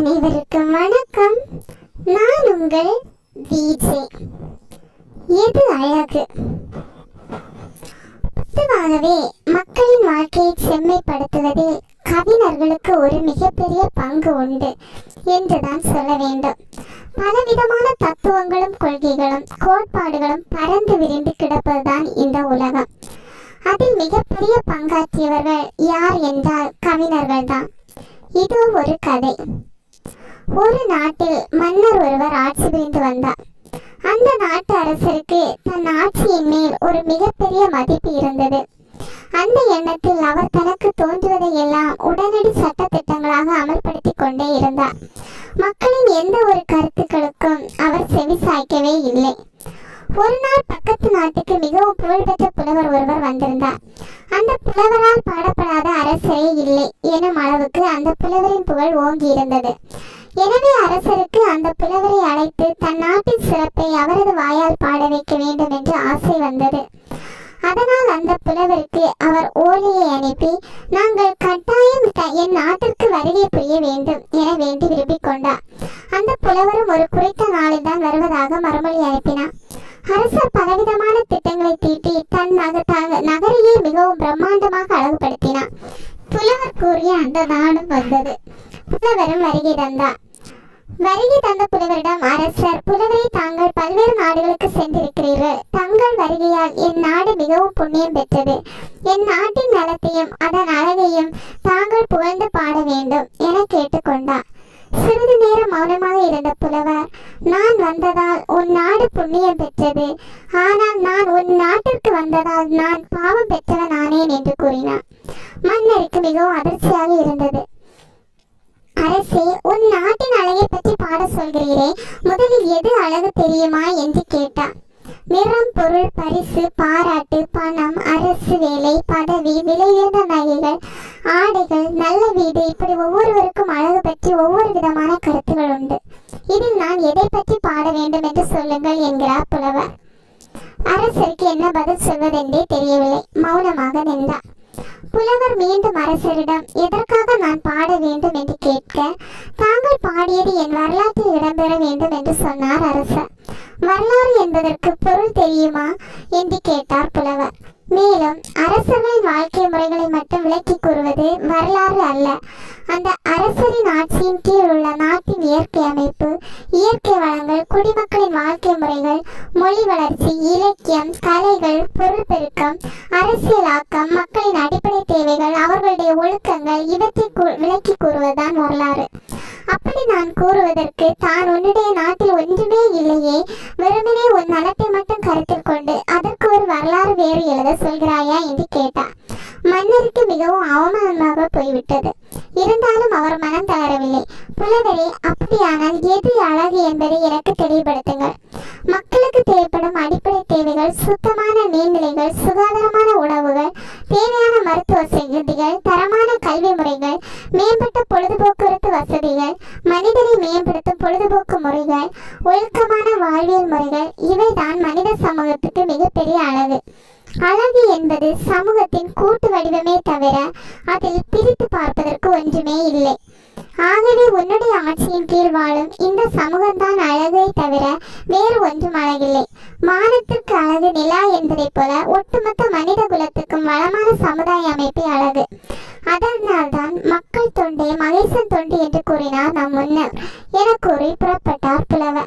அனைவருக்கும் வணக்கம். நான் உங்கள் விஜே எது அழகு? பொதுவாகவே மக்களின் வாழ்க்கையை செம்மைப்படுத்துவதில் கவிஞர்களுக்கு ஒரு மிகப்பெரிய பங்கு உண்டு என்றுதான் சொல்ல வேண்டும். பலவிதமான தத்துவங்களும் கொள்கைகளும் கோட்பாடுகளும் பறந்து விரிந்து கிடப்பதுதான் இந்த உலகம். அதில் மிகப்பெரிய பங்காற்றியவர்கள் யார் என்றால் கவிஞர்கள்தான். இது ஒரு கதை. ஒரு நாட்டில் மன்னர் ஒருவர் ஆட்சி புரிந்து வந்தார். அந்த நாட்டு அரசருக்கு தன் ஆட்சியின் மேல் ஒரு மிகப்பெரிய மதிப்பு இருந்தது. அந்த எண்ணத்தில் அவர் தனக்கு தோன்றுவதை எல்லாம் உடனடி சட்ட திட்டங்களாக அமல்படுத்திக் கொண்டே இருந்தார். மக்களின் எந்த ஒரு கருத்துக்களுக்கும் அவர் செவி சாய்க்கவே இல்லை. ஒரு நாள் பக்கத்து நாட்டுக்கு மிகவும் புகழ்பெற்ற புலவர் ஒருவர் வந்திருந்தார். அந்த புலவரால் பாடப்படாத அரசரே இல்லை எனும் அளவுக்கு அந்த புலவரின் புகழ் ஓங்கி இருந்தது எனவே அரசருக்கு அந்த புலவரை அழைத்து தன் நாட்டின் சிறப்பை அவரது வாயால் பாட வைக்க வேண்டும் என்று ஆசை வந்தது. அதனால் அந்த புலவருக்கு அவர் ஓலையை அனுப்பி நாங்கள் கட்டாயம் என் நாட்டிற்கு வருகை புரிய வேண்டும் என வேண்டி விரும்பிக் கொண்டார். அந்த புலவரும் ஒரு குறித்த நாளில் தான் வருவதாக மறுமொழி அனுப்பினார். அரசர் பலவிதமான திட்டங்களை தீட்டி தன் நகரையே மிகவும் பிரம்மாண்டமாக அழகுபடுத்தினார். புலவர் கூறிய அந்த நாளும் வந்தது. புலவரும் வருகை தந்தார் வருகை தந்த புலவரிடம் அரசர் புலவரை தாங்கள் பல்வேறு நாடுகளுக்கு சென்றிருக்கிறீர்கள். தங்கள் வருகையால் என் நாடு மிகவும் புண்ணியம் பெற்றது. என் நாட்டின் நலத்தையும் அதன் அழகையும் தாங்கள் புகழ்ந்து பாட வேண்டும் என கேட்டுக்கொண்டார் சிறிது நேரம் மௌனமாக இருந்த புலவர் நான் வந்ததால் உன் நாடு புண்ணியம் பெற்றது. ஆனால் நான் உன் நாட்டிற்கு வந்ததால் நான் பாவம் பெற்றவன் ஆனேன் என்று கூறினார் மன்னருக்கு மிகவும் அதிர்ச்சியாக இருந்தது. அரசே உன் நாட்டின் அழகை பற்றி பாட சொல்கிறீரே முதலில் எது அழகு தெரியுமா என்று கேட்டார் நிறம் பொருள் பரிசு பாராட்டு பணம் அரசு வேலை பதவி விலையுயர்ந்த நகைகள் ஆடைகள் நல்ல வீடு இப்படி ஒவ்வொருவருக்கும் அழகு பற்றி ஒவ்வொரு விதமான கருத்துகள் உண்டு. இதில் நான் எதை பற்றி பாட வேண்டும் என்று சொல்லுங்கள் என்கிறார் புலவர். அரசருக்கு என்ன பதில் சொல்வதென்றே தெரியவில்லை. மௌனமாக நின்றார். புலவர் மீண்டும் அரசரிடம் எதற்காக நான் பாட வேண்டும்? என்று கேட்க தாங்கள் பாடியது என் வரலாற்றில் இடம்பெற வேண்டும் என்று சொன்னார் அரசர். வரலாறு என்பதற்கு பொருள் தெரியுமா? என்று கேட்டார் புலவர். மேலும் அரசர்களின் வாழ்க்கை முறைகளை மட்டும் விளக்கி கூறுவது வரலாறு அல்ல. அந்த அரசரின் ஆட்சியின் கீழ் உள்ள நாட்டின் இயற்கை அமைப்பு இயற்கை வளங்கள் குடிமக்களின் வாழ்க்கை முறைகள் மொழி வளர்ச்சி இலக்கியம் கலைகள் பொருள் பெருக்கம் அரசியலாக்கம் மக்களின் அடிப்படை தேவைகள் அவர்களுடைய ஒழுக்கங்கள் இவற்றை கூ- விளக்கி கூறுவதுதான் வரலாறு. அப்படி நான் கூறுவதற்கு தான் உன்னுடைய நாட்டில் ஒன்றுமே இல்லையே வெறுமனே உன் நலத்தை மட்டும் கருத்தில் கொண்டு அதற்கு ஒரு வரலாறு வேறு எழுத சொல்கிறாயா என்று கேட்டார். மன்னருக்கு மிகவும் அவமானமாக போய்விட்டது. இருந்தாலும் அவர் மனம் தளரவில்லை. புலவரே அப்படியானால் எது அழகு என்பதை எனக்கு தெளிவுபடுத்துங்கள். மக்களுக்கு தேவைப்படும் அடிப்படை தேவைகள் சுத்தமான நீர்நிலைகள் சுகாதாரமான உணவுகள் தேவையான மருத்துவ வசதிகள் தரமான கல்வி முறைகள் மேம்பட்ட பொழுதுபோக்குவரத்து வசதிகள் மனிதனை மேம்படுத்தும் பொழுதுபோக்கு முறைகள் ஒழுக்கமான வாழ்வியல் முறைகள் இவைதான் மனித சமூகத்துக்கு மிகப்பெரிய அழகு. அழகு என்பது சமூகத்தின் கூட்டு வடிவமே தவிர அதில் பிரித்து பார்ப்பதற்கு ஒன்றுமே இல்லை. ஆகவே உன்னுடைய ஆட்சியின் கீழ் வாழும் இந்த சமூகம்தான் அழகை தவிர வேறு ஒன்றும் அழகில்லை. மானத்திற்கு அழகு நிலா என்பதைப் போல ஒட்டுமொத்த மனித குலத்துக்கும் வளமான சமுதாய அமைப்பே அழகு. அதனால்தான் மக்கள் தொண்டே மகேசன் தொண்டு என்று கூறினார் நம் முன்னர். என கூறி புறப்பட்டார் புலவர்.